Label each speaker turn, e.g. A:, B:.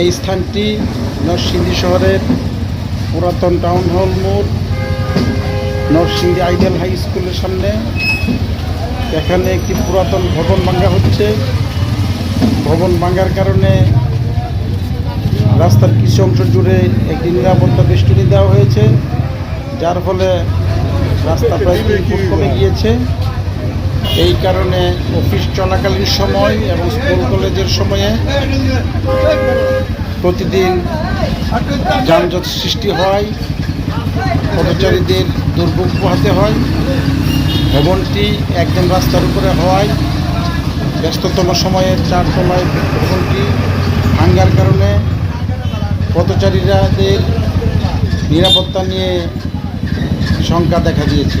A: এই স্থানটি নরসিংদী শহরের পুরাতন টাউন হল মোড়, নরসিংদী আইডিয়াল হাই স্কুলের সামনে। এখানে একটি পুরাতন ভবন ভাঙ্গা হচ্ছে। ভবন ভাঙ্গার কারণে রাস্তার কিছু অংশ জুড়ে একটি নিরাপত্তা বেষ্টনী দেওয়া হয়েছে, যার ফলে রাস্তা প্রায় কমে গিয়েছে। এই কারণে অফিস চলাকালীন সময় এবং স্কুল কলেজের সময়ে প্রতিদিন যানজট সৃষ্টি হয় পথচারীদের দুর্ভোগ পোহাতে হয়, ভবনটি একদম রাস্তার উপরে হওয়ায় ব্যস্ততম সময়ে চারতলায় ভবনটি ভাঙ্গার কারণে পথচারীরাদের নিরাপত্তা নিয়ে শঙ্কা দেখা দিয়েছে।